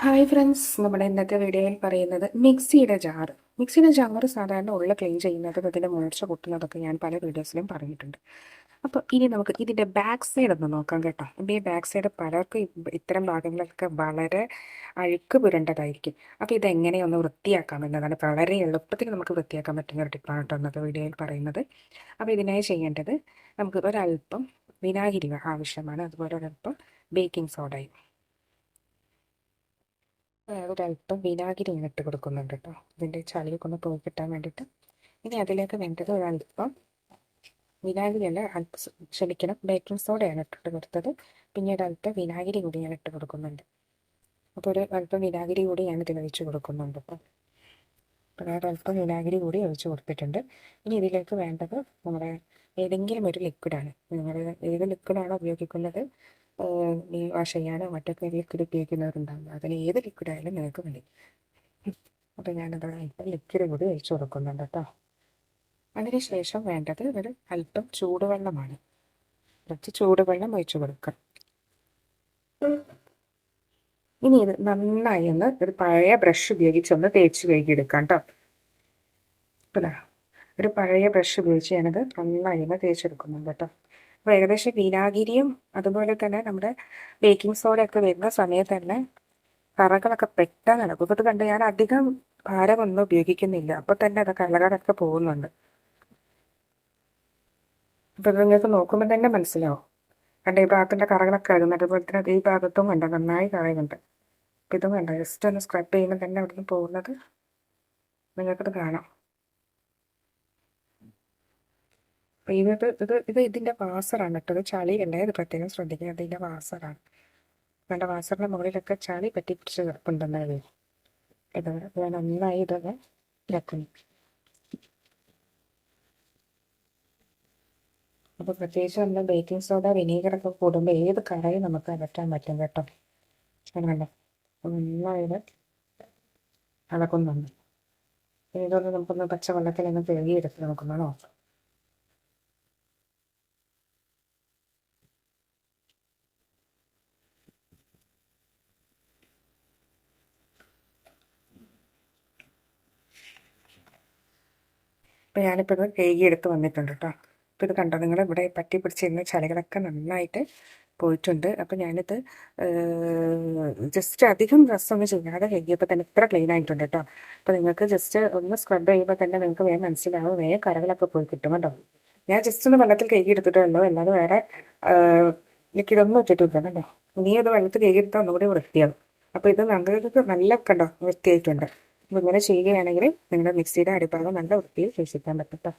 Hi friends നമ്മുടെ ഇന്നത്തെ വീഡിയോയിൽ പറയുന്നത് മിക്സിയുടെ ജാറ്. മിക്സിയുടെ ജാറ് സാധാരണ ഉള്ള ക്ലീൻ ചെയ്യുന്നതും അതിന്റെ മൂർച്ച പൊട്ടുന്നതൊക്കെ ഞാൻ പല വീഡിയോസിലും പറഞ്ഞിട്ടുണ്ട്. അപ്പോൾ ഇനി നമുക്ക് ഇതിന്റെ ബാക്ക് സൈഡ് ഒന്ന് നോക്കാം കേട്ടോ. ഇതിന്റെ ബാക്ക് സൈഡ് പലർക്കും ഇത്തരം ഭാഗങ്ങളിലൊക്കെ വളരെ അഴുക്ക് പുരണ്ടതായിരിക്കും. അപ്പോൾ ഇതെങ്ങനെ ഒന്ന് വൃത്തിയാക്കാം എന്നതാണ് വളരെ എളുപ്പത്തിൽ നമുക്ക് വൃത്തിയാക്കാൻ പറ്റുന്ന ഒരു ടിപ്പാണ് കേട്ടോ ഇന്നത്തെ വീഡിയോയിൽ പറയുന്നത്. അപ്പോൾ ഇതിനായി ചെയ്യേണ്ടത് നമുക്ക് ഒരല്പം വിനാഗിരി ആവശ്യമാണ്. അതുപോലെ ഒരല്പം ബേക്കിംഗ് സോഡയും ഒരല്പം വിനാഗിരി ഇട്ട് കൊടുക്കുന്നുണ്ട് കേട്ടോ. ഇതിന്റെ ചളിയൊക്കെ ഒന്ന് പോയി കിട്ടാൻ വേണ്ടിയിട്ട്. ഇനി അതിലേക്ക് വേണ്ടത് ഒരല്പം വിനാഗിരിയല്ല അല്പം ക്ഷമിക്കണം ബേക്കിംഗ് സോഡയാണ് ഇട്ടിട്ട് കൊടുത്തത്. പിന്നീട് അല്പം വിനാഗിരി കൂടി ഞാൻ ഇട്ട് കൊടുക്കുന്നുണ്ട്. അപ്പോൾ ഒരു അല്പം വിനാഗിരി കൂടി ഞാൻ ഇതിൽ ഒഴിച്ച് കൊടുക്കുന്നുണ്ട് അപ്പോൾ അപ്പോൾ ഞാൻ അല്പം വിനാഗിരി കൂടി ഒഴിച്ച് കൊടുത്തിട്ടുണ്ട്. ഇനി ഇതിലേക്ക് വേണ്ടത് നമ്മുടെ ഏതെങ്കിലും ഒരു ലിക്വിഡാണ് നിങ്ങൾ ഏത് ലിക്വിഡാണോ ഉപയോഗിക്കുന്നത്? ഈ വാഷ് ചെയ്യാനോ മറ്റൊക്കെ ലിക്വിഡ് ഉപയോഗിക്കുന്നവരുണ്ടാകും അതിന് ഏത് ലിക്വിഡ് ആയാലും നിങ്ങൾക്ക് മതി. അപ്പം ഞാനത് അല്പം ലിക്വിഡ് കൂടി ഒഴിച്ചു കൊടുക്കുന്നുണ്ട് കേട്ടോ. അതിനുശേഷം വേണ്ടത് ഒരു അല്പം ചൂടുവെള്ളമാണ്. കുറച്ച് ചൂടുവെള്ളം ഒഴിച്ചു കൊടുക്കാം ഇനി ഇത് നന്നായി ഒന്ന് ഒരു പഴയ ബ്രഷ് ഉപയോഗിച്ച് ഒന്ന് തേച്ച് കഴുകിയെടുക്കാം കേട്ടോ. ഒരു പഴയ ബ്രഷ് ഉപയോഗിച്ച് ഞാനത് നന്നായി ഒന്ന് തേച്ചെടുക്കുന്നുണ്ട് കേട്ടോ. അപ്പോൾ ഏകദേശം വിനാഗിരിയും അതുപോലെ തന്നെ നമ്മുടെ ബേക്കിംഗ് സോഡ ഒക്കെ വരുന്ന സമയത്ത് തന്നെ കറകളൊക്കെ പെട്ടെന്ന് നടക്കും ഇപ്പോൾ ഇത് കണ്ട് ഞാൻ അധികം ഭാരമൊന്നും ഉപയോഗിക്കുന്നില്ല. അപ്പോൾ തന്നെ അത് കളകളൊക്കെ പോകുന്നുണ്ട്. അപ്പോൾ ഇത് നിങ്ങൾക്ക് നോക്കുമ്പോൾ തന്നെ മനസ്സിലാവും. കണ്ട ഈ ഭാഗത്തിന്റെ കറകളൊക്കെ ആകുന്നു അതുപോലെ തന്നെ ഈ ഭാഗത്തും കണ്ട നന്നായി കറയുന്നുണ്ട് അപ്പോൾ ഇതും കണ്ട ജസ്റ്റ് ഒന്ന് സ്ക്രബ് ചെയ്യുമ്പോൾ തന്നെ അവിടുന്ന് പോകുന്നത്. നിങ്ങൾക്കത് കാണാം. അപ്പോൾ ഇത് ഇത് ഇത് ഇതിന്റെ വാസറാണ് കേട്ടോ. ഇത് ചളിയല്ലേ ഇത് പ്രത്യേകം ശ്രദ്ധിക്കുക ഇതിന്റെ വാസറാണ്. നമ്മുടെ വാസറിന്റെ മുകളിലൊക്കെ ചളി പറ്റി പിടിച്ച് കിടപ്പുണ്ടെന്നത് ഇത് ഞാൻ നന്നായി ഇതൊക്കെ ഇതാക്കുന്നു അപ്പോൾ പ്രത്യേകിച്ച് നമ്മൾ ബേക്കിംഗ് സോഡ വിനീഗറൊക്കെ കൂടുമ്പോൾ ഏത് കറയും നമുക്ക് അകറ്റാൻ പറ്റും കേട്ടോ. കണ്ടോ നന്നായത് അളക്കുന്നുണ്ട് ഇതൊന്ന് നമുക്കൊന്ന് പച്ചവെള്ളത്തിൽ ഒന്ന് കഴുകിയെടുത്ത് നമുക്കൊന്ന് അപ്പോൾ ഞാനിപ്പോൾ ഇത് കഴുകിയെടുത്ത് വന്നിട്ടുണ്ട് കേട്ടോ. അപ്പോൾ ഇത് കണ്ടോ? നിങ്ങൾ ഇവിടെ പറ്റി പിടിച്ചിരുന്ന ചളികളൊക്കെ നന്നായിട്ട് പോയിട്ടുണ്ട്. അപ്പോൾ ഞാനിത് ജസ്റ്റ് അധികം ഡ്രസ്സൊന്നും ചെയ്യാതെ കഴുകിയപ്പോൾ തന്നെ ഇത്ര ക്ലീൻ ആയിട്ടുണ്ട് കേട്ടോ. അപ്പോൾ നിങ്ങൾക്ക് ജസ്റ്റ് ഒന്ന് സ്ക്രബ് ചെയ്യുമ്പോൾ തന്നെ നിങ്ങൾക്ക് വേഗം മനസ്സിലാവും. വേഗം കരകളൊക്കെ പോയി കിട്ടും കേട്ടോ. ഞാൻ ജസ്റ്റ് ഒന്ന് വെള്ളത്തിൽ കഴുകി എടുത്തിട്ടുള്ളൂ അല്ലാതെ വേറെ എനിക്കിതൊന്നും വെച്ചിട്ടില്ല കേട്ടോ. ഇനി അത് വെള്ളത്തിൽ കഴുകി എടുത്താൽ ഒന്നുകൂടി വൃത്തിയാവും. അപ്പോൾ ഇത് നിങ്ങൾക്ക് നല്ല കണ്ടോ? വൃത്തിയായിട്ടുണ്ട്. അപ്പോൾ ഇങ്ങനെ ചെയ്യുകയാണെങ്കിൽ നിങ്ങളുടെ മിക്സിയുടെ അടിഭാഗം നല്ല വൃത്തിയിൽ സൂക്ഷിക്കാൻ പറ്റും